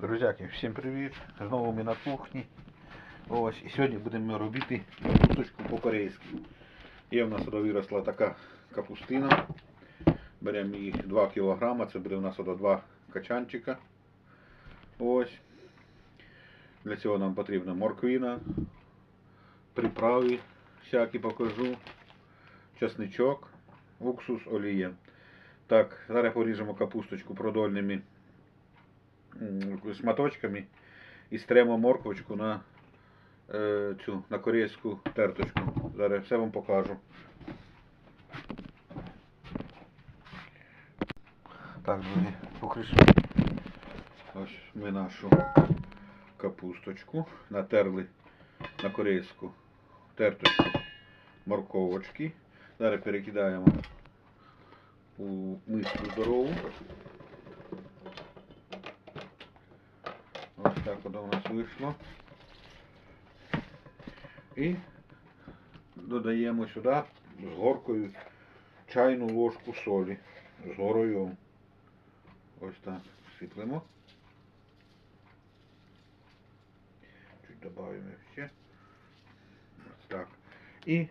Друзяки, всім привіт! Знову ми на кухні. Ось, і сьогодні будемо робити капусточку по-корейськи. Є в нас виросла така капустина. Беремо її 2 кг, це буде у нас ото 2 качанчика. Ось. Для цього нам потрібна морквина, приправи всякі покажу, чесничок, уксус, олія. Так, зараз поріжемо капусточку продольними шматочками і стремо морковочку на е, цю на корейську терточку. Зараз все вам покажу. Так, друзі, покришимо. Ось ми нашу капусточку натерли на корейську терточку морковочки. Зараз перекидаємо у миску здорову. Ось так воно у нас вийшло. І додаємо сюди з горкою чайну ложку солі. З горою. Ось так сиплемо. Чуть додаємо ще. Ось так. І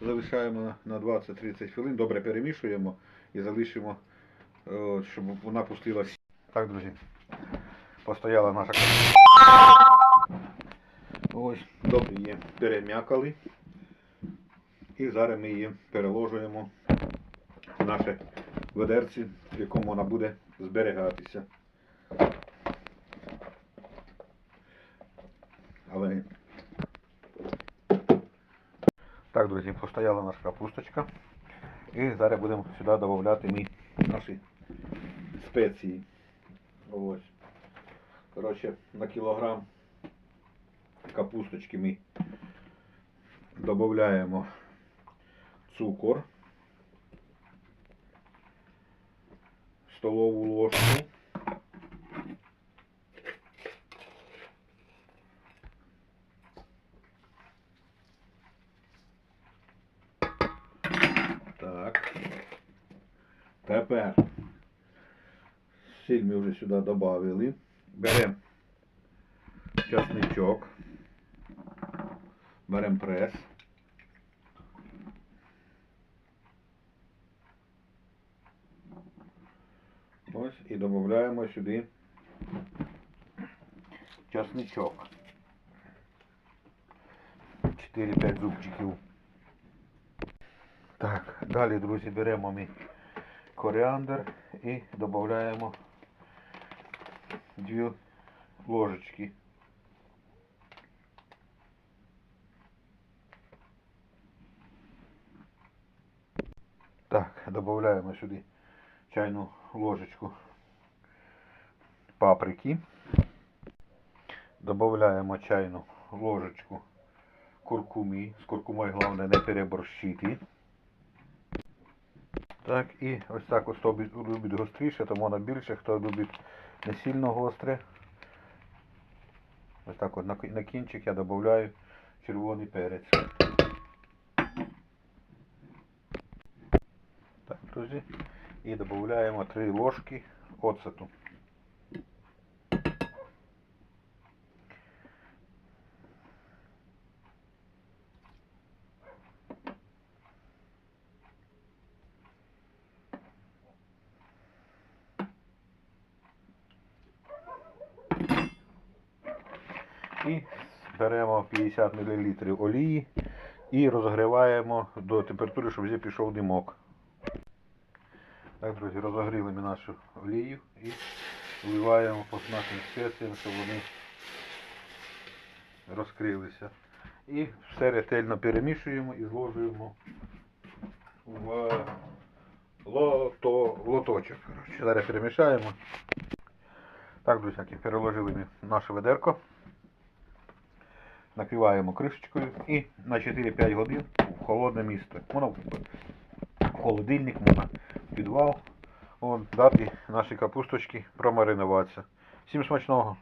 залишаємо на- на 20-30 хвилин. Добре перемішуємо і залишимо, е, щоб вона пустилась. Так, друзі. Постояла наша. Ось, добре її перем'якали. І зараз ми її переложуємо в наше ведерці, в якому вона буде зберігатися. Але так, друзі, постояла наша капусточка. І зараз будемо сюди додати ми наші спеції. Ось. Коротше, на кілограм капусточки ми додаємо цукор, столову ложку. Тепер сіль ми вже сюди додали. Беремо часничок. Беремо прес. Ось і додаємо сюди часничок. 4-5 зубчиків. Так, далі, друзі, беремо ми коріандр і додаємо дві ложечки. Так, додаємо сюди чайну ложечку паприки. Додаємо чайну ложечку куркуми. З куркумою головне не переборщити. Так, і ось так хто любить- гостріше, то можна більше, хто любить не сильно гостре. Ось так от на кінчик я додаю червоний перець. Так, друзі. І додаємо 3 ложки оцету. І беремо 50 мл олії і розігріваємо до температури, щоб вже пішов димок. Так, друзі, розогріли ми нашу олію і вливаємо по нашим спеціям, щоб вони розкрилися. І все ретельно перемішуємо і зложуємо в лото, лоточок. Зараз перемішаємо. Так, друзяки, переложили ми наше ведерко. Накриваємо кришечкою і на 4-5 годин в холодне місце. Воно холодильник, можна підвал. От, дати наші капусточки промаринуватися. Всім смачного!